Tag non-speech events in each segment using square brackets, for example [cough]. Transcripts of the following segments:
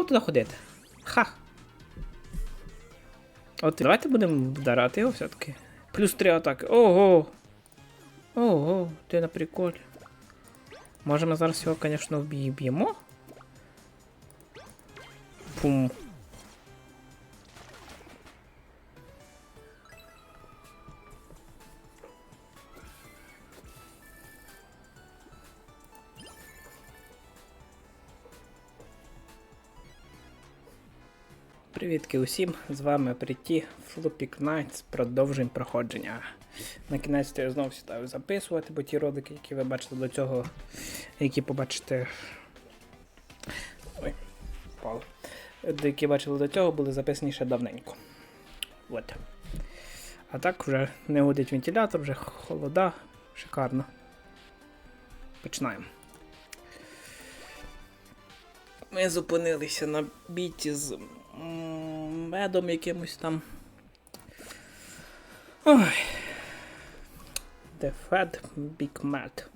мав туди ходити. Ха. От давайте будемо вдарати його все-таки. Плюс три атаки. Ого! Ого, ти на приколі. Може ми зараз його, звісно, вб'ємо? Пум. Привітки усім! З вами Пріті, Флупік Nights, продовжуємо проходження. На кінець я знову сідаю записувати, бо ті ролики, які ви бачите до цього, які побачите. Ой, впало. Які бачили до цього, були записані ще давненько. От. А так вже не гудить вентилятор, вже холода, шикарно. Починаємо. Ми зупинилися на біті з медом якимось там. Ой. The Fat Big Mat.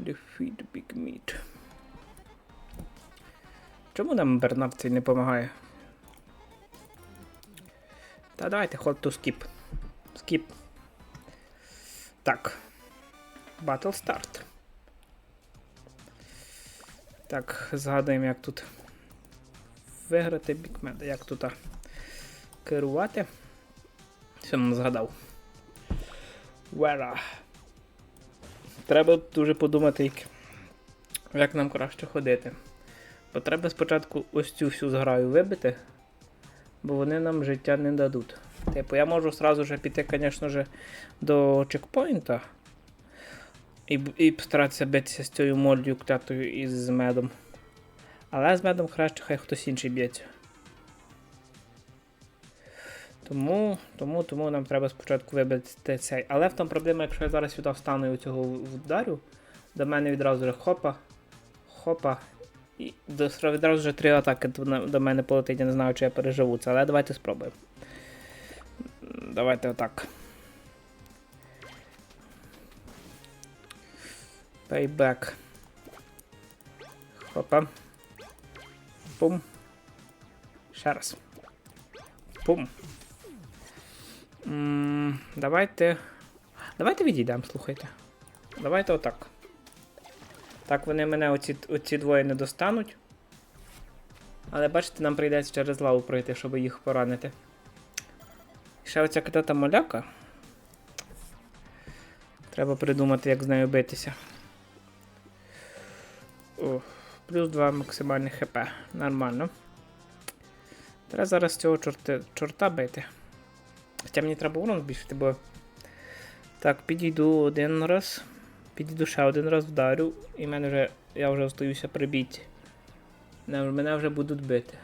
The Feed Big Meat. Чому нам Бернард цей не допомагає? Та давайте hold to skip. Skip. Так. Battle start. Так, згадуємо, як тут виграти бікмеда, як тут керувати. Все нам згадав. Вера. Треба дуже подумати, як, нам краще ходити. Бо треба спочатку ось цю всю зграю вибити, бо вони нам життя не дадуть. Типу, я можу сразу же піти, звісно ж, до чекпоінта. І, і постаратися битися з цією моллю клятою з медом. Але з медом краще хай хтось інший б'ється. Тому, тому, тому нам треба спочатку вибити цей. Але в тому проблема, якщо я зараз сюди встану і цього вдарю, до мене відразу вже хопа, хопа. І до- відразу вже три атаки до, мене полетить, я не знаю, чи я переживу це, але давайте спробуємо. Давайте отак. Payback. Хопа. Пум. Ще раз. Пум. М, давайте. Давайте відійдемо, слухайте. Давайте отак. Так вони мене оці, оці двоє не достануть. Але бачите, нам прийдеться через лаву пройти, щоб їх поранити. Ще оця катата моляка. Треба придумати, як з нею битися. Плюс 2 максимальних хп. Нормально. Треба зараз цього чорти, чорта бити. Хоча мені треба урон збільшити, бо. Так, підійду один раз. Підійду ще один раз вдарю, і мене вже. Я вже остаюся при бійці. Мене, вже будуть бити.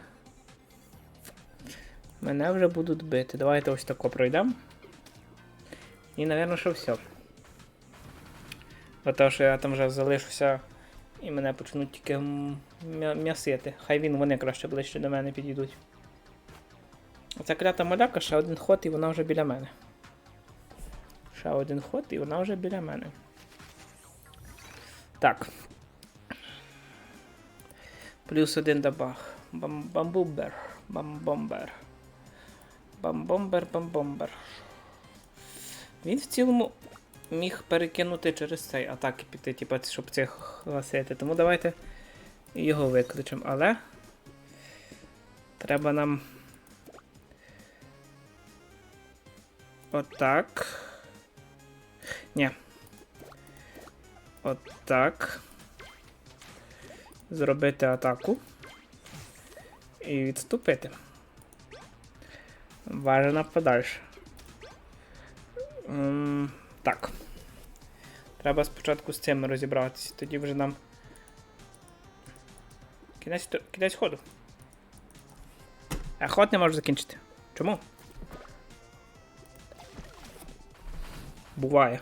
Мене вже будуть бити. Давайте ось тако пройдемо. І, напевно, що все. Бо то, що я там вже залишуся і мене почнуть тільки м'ясити. Хай він вони краще ближче до мене підійдуть. Оця клята маляка, ще один ход, і вона вже біля мене. Ще один ход, і вона вже біля мене. Так. Плюс один дабаг. Бам бамбумбер. Бамбомбер. Бамбомбер, бамбомбер. Він в цілому міг перекинути через цей атаки піти, типу, щоб цих гасити. Тому давайте його викличемо. Але треба нам. Отак. Ні. Отак. Зробити атаку. І відступити. Бажано подальше. Так. Треба спочатку з цим розібратися, тоді вже нам. Кінець, кінець ходу. А ход не можу закінчити. Чому? Буває.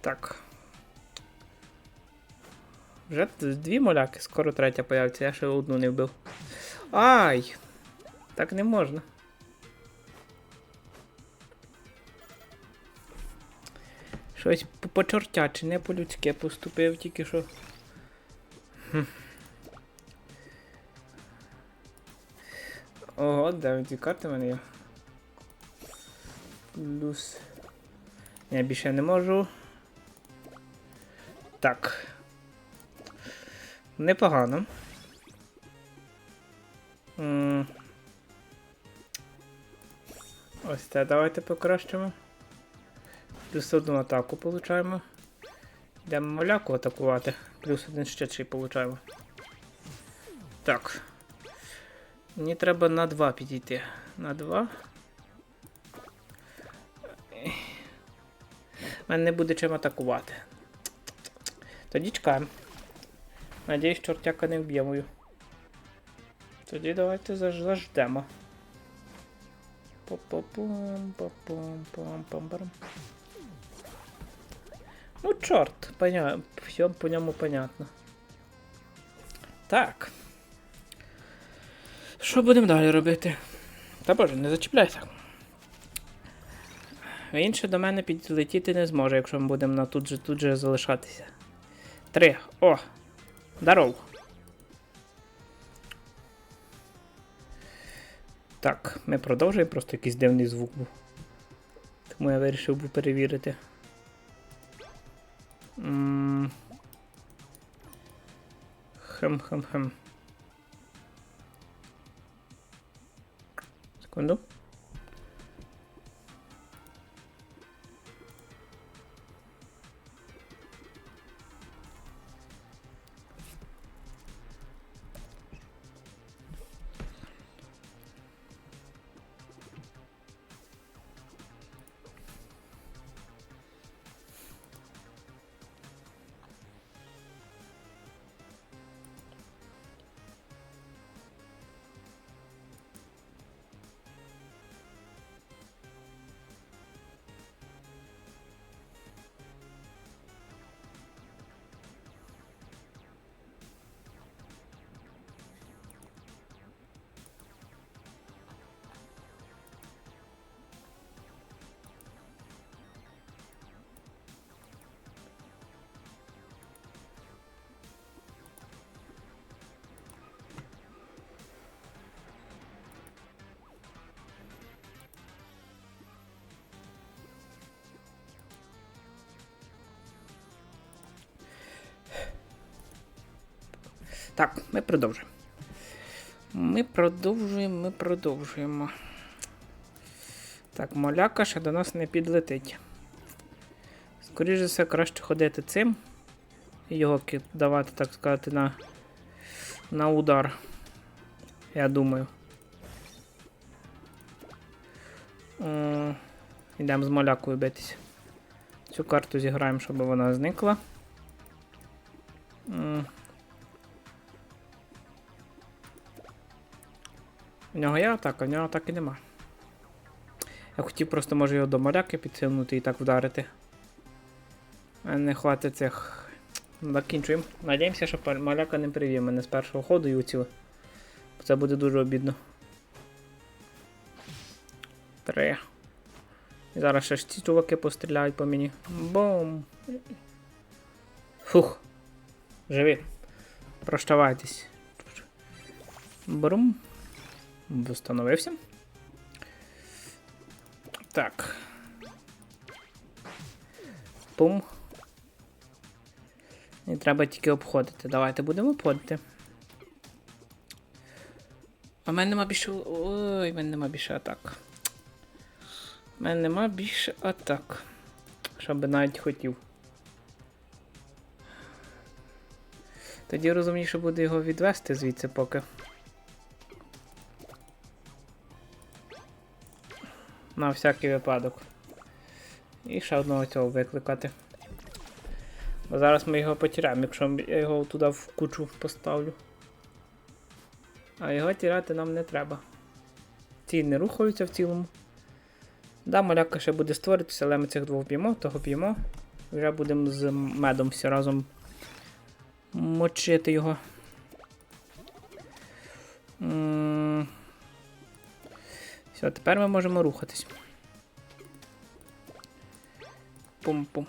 Так. Вже дві моляки, скоро третя появиться, я ще одну не вбив. Ай! Так не можна. Щось по чортячи не по-людськи поступив тільки що. Ого, де ці карти в мене є. Плюс. Я більше не можу. Так. Непогано. Ось це давайте покращимо. Плюс одну атаку получаємо. Йдемо маляку атакувати. Плюс один ще ще получаємо. Так. Мені треба на 2 підійти. На 2. У мене не буде чим атакувати. Тоді чекаємо. Надіюсь, чортяка не вб'є мою. Тоді давайте заждемо. Пум, парам. Ну, чорт, поня... все по ньому понятно. Так. Що будемо далі робити? Та боже, не зачіпляйся. Він ще до мене підлетіти не зможе, якщо ми будемо на тут же тут же залишатися. Три. О! Здоров. Так, ми продовжуємо, просто якийсь дивний звук був. Тому я вирішив би перевірити. Хем-хем-хем. Секунду. Так, ми продовжуємо. Ми продовжуємо, ми продовжуємо. Так, моляка ще до нас не підлетить. Скоріше все, краще ходити цим. Його давати, так сказати, на, на удар. Я думаю. Йдемо з малякою битись. Цю карту зіграємо, щоб вона зникла. М. У нього є атака, у нього атаки нема. Я хотів просто може його до маляки підсилнути і так вдарити. А не хватить цих. Закінчуємо. Надіємося, що маляка не привів мене з першого ходу і уціли. Це буде дуже обідно. Три. І зараз ще ж ці чуваки постріляють по мені. Бум! Фух. Живі. Прощавайтесь. Брум. Встановився. Так. Пум. І треба тільки обходити. Давайте будемо обходити. А в мене нема більше. Ой, в мене нема більше атак. У мене нема більше атак. Що би навіть хотів. Тоді розумніше буде його відвести звідси поки. На всякий випадок. І ще одного цього викликати. Бо зараз ми його потеряємо, якщо я його туди в кучу поставлю. А його тіряти нам не треба. Ці не рухаються в цілому. Да, маляка ще буде створитися, але ми цих двох б'ємо, того б'ємо. Вже будемо з медом всі разом мочити його. М. Все, тепер ми можемо рухатись. Пум-пум.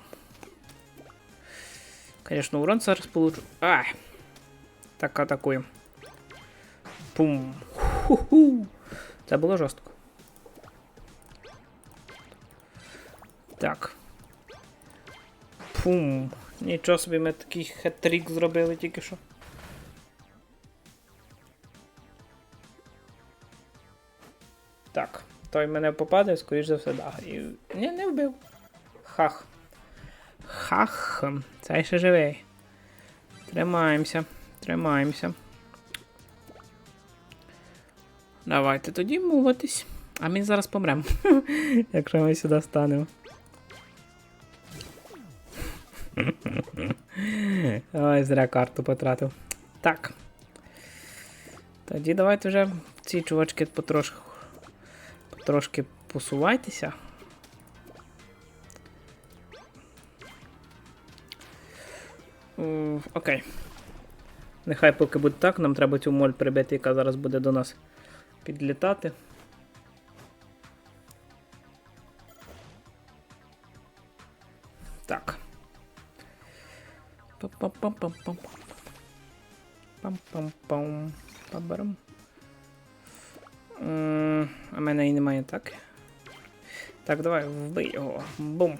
Конечно, урон зараз получу. Ай! Так атакуємо. Пум. Ху-ху. Це було жорстко. Так. Пум. Нічого собі ми такий хет-трік зробили тільки що. Той мене попаде, скоріш за все, да. І... Ні, не вбив. Хах. Хах. Цей ще живий. Тримаємося. Тримаємося. Давайте тоді муватись. А ми зараз помремо. [laughs] Якщо ми сюди станемо. [laughs] Ой, зря карту потратив. Так. Тоді давайте вже ці чувачки потрошки, потрошки посувайтеся. Окей. Нехай поки буде так, нам треба цю моль прибити, яка зараз буде до нас підлітати. Так. Пам-пам-пам-пам-пам. Пам-пам-пам. Пабарам. А мене і немає так. Так, давай, вбий його. Бум.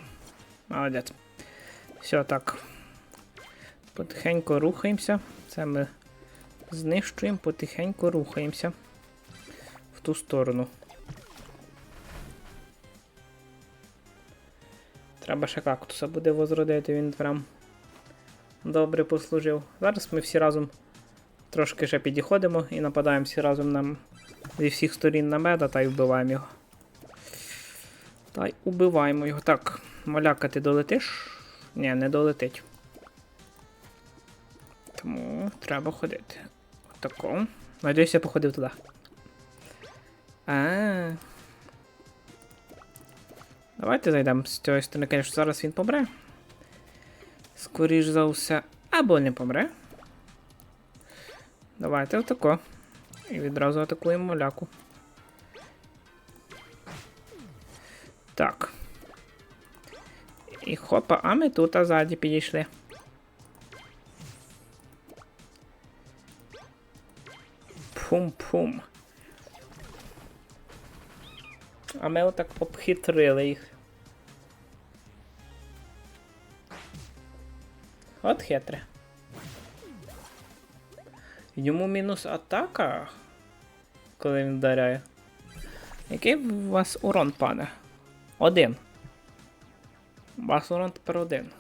Молодець. Все, так. Потихеньку рухаємося. Це ми знищуємо, потихеньку рухаємося в ту сторону. Треба ще кактуса буде возродити, він прям добре послужив. Зараз ми всі разом трошки ще підіходимо і нападаємо всі разом нам зі всіх сторін на меда та й вбиваємо його. Та й убиваємо його. Так, маляка, ти долетиш? Ні, не долетить. Тому треба ходити. Отако. Надіюсь, я походив туди. А. Давайте зайдемо з цієї сторони, звісно, зараз він помре. Скоріш за все. Або не помре. Давайте отако. І відразу атакуємо моляку. Так. І хопа, а ми тут а ззаді підійшли. Пум-пум. А ми отак обхитрили їх. От хитре. Йому мінус атака, коли він вдаряє. Який у вас урон паде? Один. У вас урон тепер один.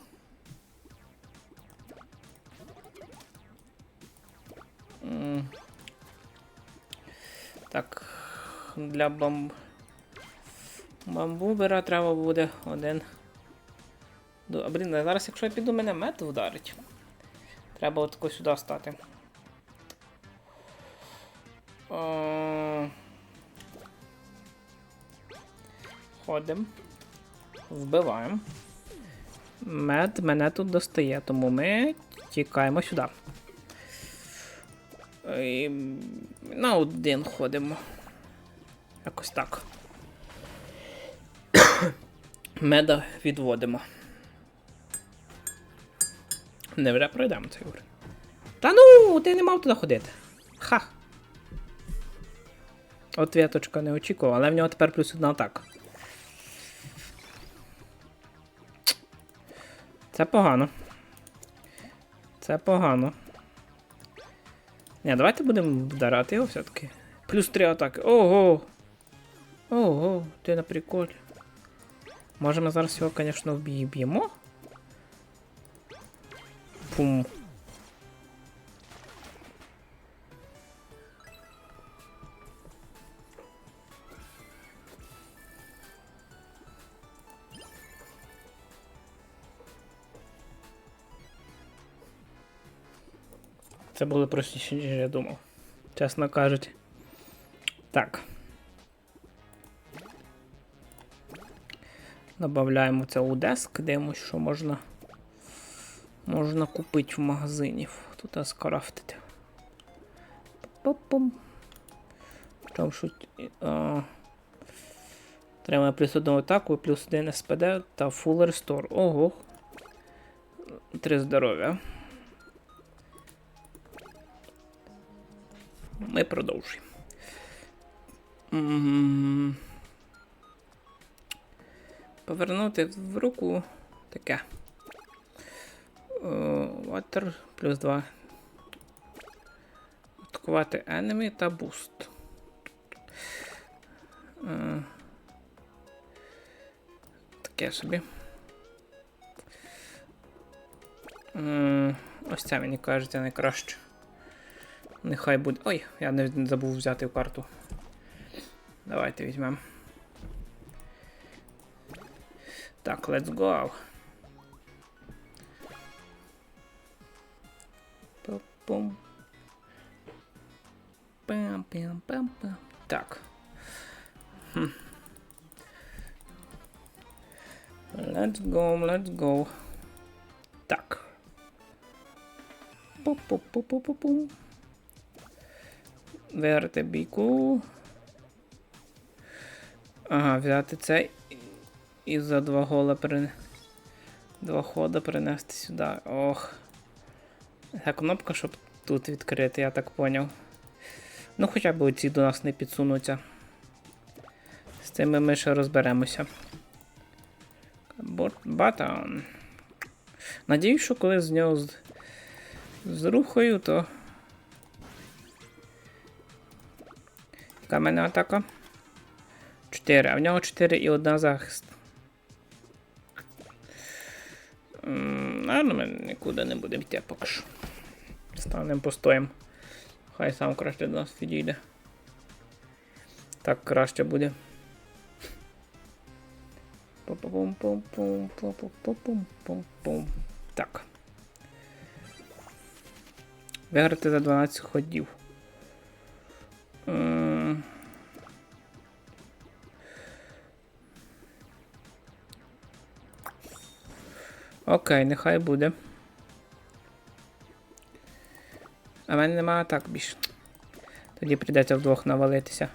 Так. Для бамб... бамбубера треба буде один. А, блін, зараз якщо я піду, мене мед вдарить. Треба отако сюди стати. О... Ходимо. Вбиваємо. Мед мене тут достає, тому ми тікаємо сюди. І... На один ходимо. Якось так. [coughs] Меда відводимо. Не вже пройдемо цей уровень. Та ну, ти не мав туди ходити. Ха. От віточка не очікував, але в нього тепер плюс одна атака. Це погано. Це погано. Ні, давайте будемо вдарати його все-таки. Плюс три атаки. Ого! Ого, ти на приколі. Може ми зараз його, звісно, вб'ємо? Пум. Це було простіше, ніж я думав. Чесно кажучи. Так. Добавляємо це у деск, дивимося, що можна можна купити в магазині. Тут скрафтити. Пум. Чому шуть. Треба плюс одну атаку, плюс один СПД та Full Restore. Ого. Три здоров'я. Ми продовжуємо. Повернути в руку таке. Water плюс 2. Атакувати enemy та boost. Е, Таке собі. Ось це мені кажеться найкраще. Нехай буде. Ой, я не забув взяти в карту. Давайте візьмемо. Так, let's go. Пум. Пам-пам-пам-пам. Так. Хм. Let's go, let's go. Так. Пу-пу-пу-пу-пу-пум. Верти бійку. Ага, взяти цей і за два гола перен... Два хода перенести сюди. Ох. Ця кнопка, щоб тут відкрити, я так поняв. Ну, хоча б оці до нас не підсунуться. З цими ми ще розберемося. Батон. Надіюсь, що коли з нього з рухою, то. Мене атака? 4, а в нього 4 і одна захист. Наверно, ми нікуди не будемо йти поки що. Станемо постоїм. Хай сам краще до нас підійде. Так краще буде. Так. Виграти за 12 ходів. Окей, нехай буде. А в мене немає атак більше. Тоді прийдеться вдвох навалитися.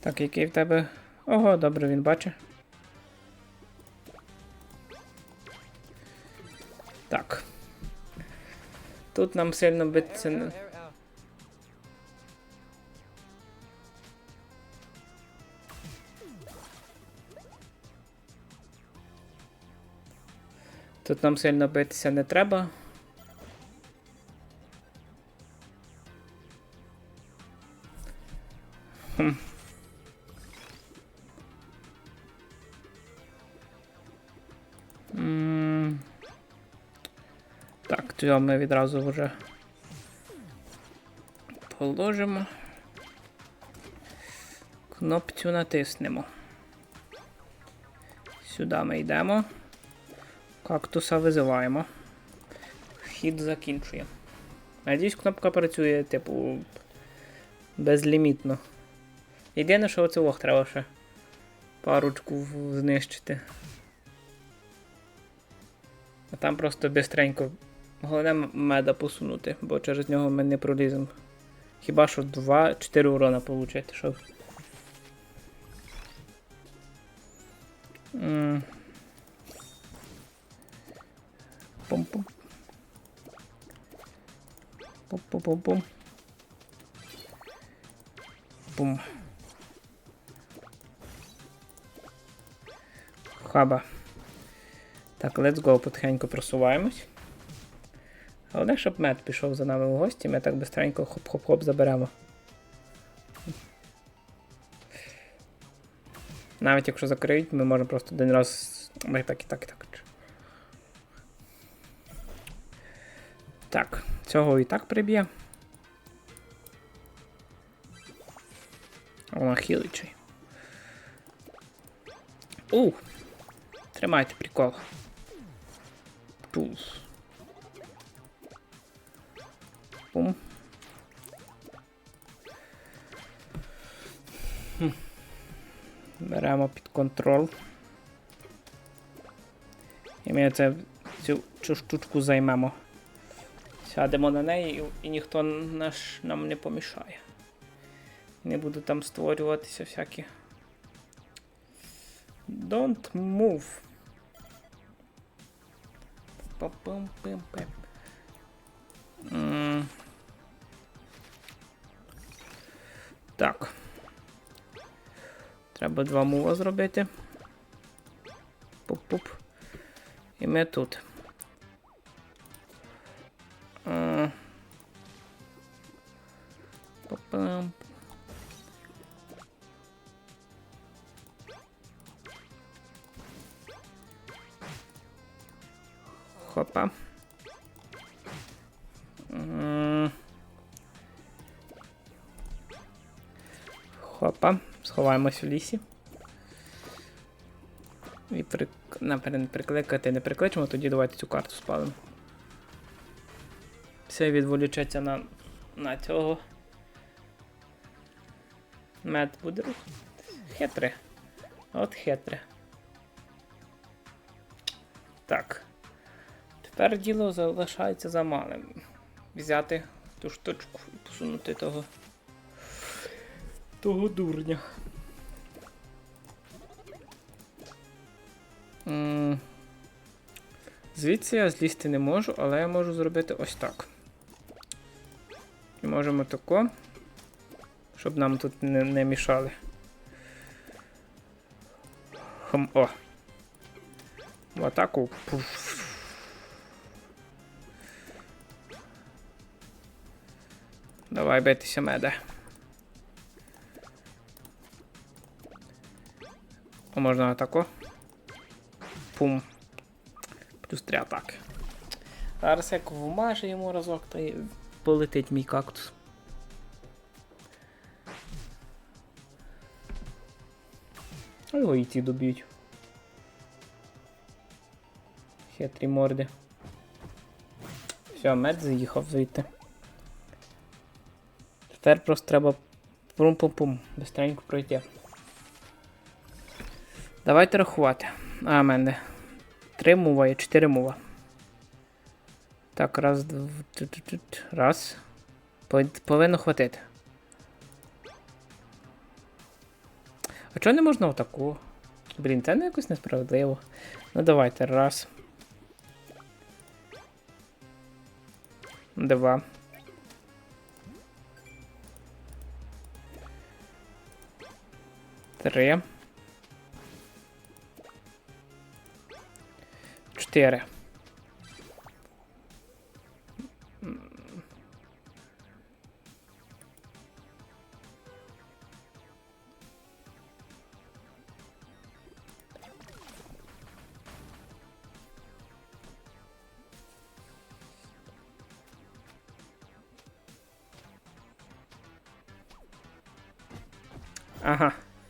Так, який в тебе. Ого, добре, він бачить. Так. Тут нам сильно битися Тут нам сильно битися не треба. Хм. Так, цього ми відразу вже положимо. Кнопцю натиснемо. Сюди ми йдемо. Кактуса визиваємо. Вхід закінчує. Надіюсь, кнопка працює, типу, безлімітно. Єдине, що оце треба ще парочку знищити. А там просто бистренько. Головне меда посунути, бо через нього ми не проліземо. Хіба що 2-4 урона получити, щоб. М. Пум-пум. Пум-пум-пум-пум. Хаба. Так, let's go, потихеньку просуваємось. Головне, щоб мед пішов за нами в гості, ми так бистренько хоп-хоп-хоп заберемо. Навіть якщо закриють, ми можемо просто один раз. Ой, так і так, і так. Цього і так приб'є. Вона хіличий. У! Тримайте прикол. Туз. Пум. Хм. Беремо під контроль. І ми це, цю, цю штучку займемо. Сядемо на неї і, і ніхто наш, нам не помішає. Не буду там створюватися всякі. Don't move. Па-пам-пам-пам. М. Так. Треба два мува зробити. Пуп-пуп. І ми тут. Па-пам. Хопа. М. Хопа. Сховаємось в лісі. І прик... наперед прикликати не прикличемо, тоді давайте цю карту спалимо. Все відволічеться на, на цього. Мед буде. Хитре. От хитре. Так. Тепер діло залишається за малим. Взяти ту штучку і посунути того. Того дурня. М, Звідси я злізти не можу, але я можу зробити ось так. І можемо тако, щоб нам тут не, не мішали. Хм, о. В атаку. Пуф. Давай битися, меде. А можна атаку? Пум. Плюс три атаки. Зараз як вмаже йому разок, то й полетить мій кактус. А його і ті доб'ють. Хитрі морди. Все, мед заїхав звідти. Тепер просто треба пум-пум-пум, бистренько пройти. Давайте рахувати. А, мене. Три мова і чотири мова. Так, раз, дв... ту- ту- ту- ту. раз. Пов- Повинно хватити. А чого не можна отаку? Блін, це не якось несправедливо. Ну давайте, раз. Два. Три. Чотири.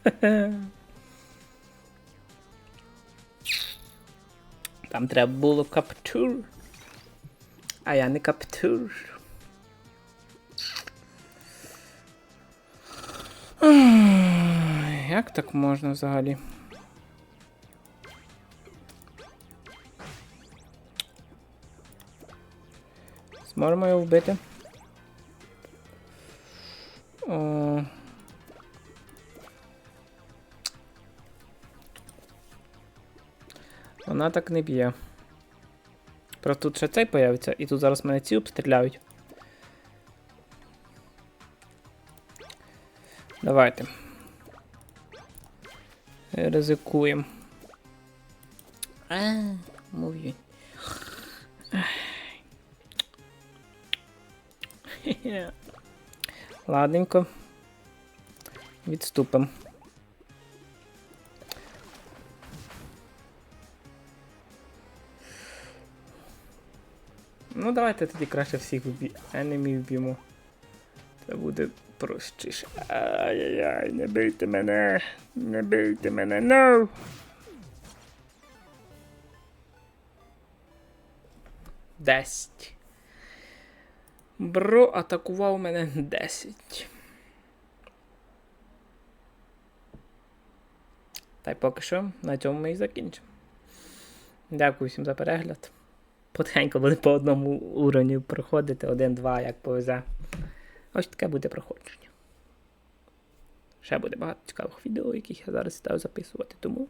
[laughs] Там треба було каптур. А я не каптур. Як так можна взагалі? Зможемо його вбити? Вона так не б'є. Просто тут ще цей появиться, і тут зараз мене ці обстріляють. Давайте. Ризикуємо. Мов'ю. Ладненько. Відступимо. Ну, давайте тоді краще всіх вб'ємо. Енемі вб'ємо. Це буде простіше. Ай-яй-яй, не бийте мене. Не бийте мене. No! Десять. Бро атакував мене 10. Та й поки що на цьому ми і закінчимо. Дякую всім за перегляд. Потихеньку буде по одному уровню проходити, один-два, як повезе. Ось таке буде проходження. Ще буде багато цікавих відео, яких я зараз став записувати, тому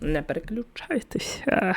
не переключайтеся.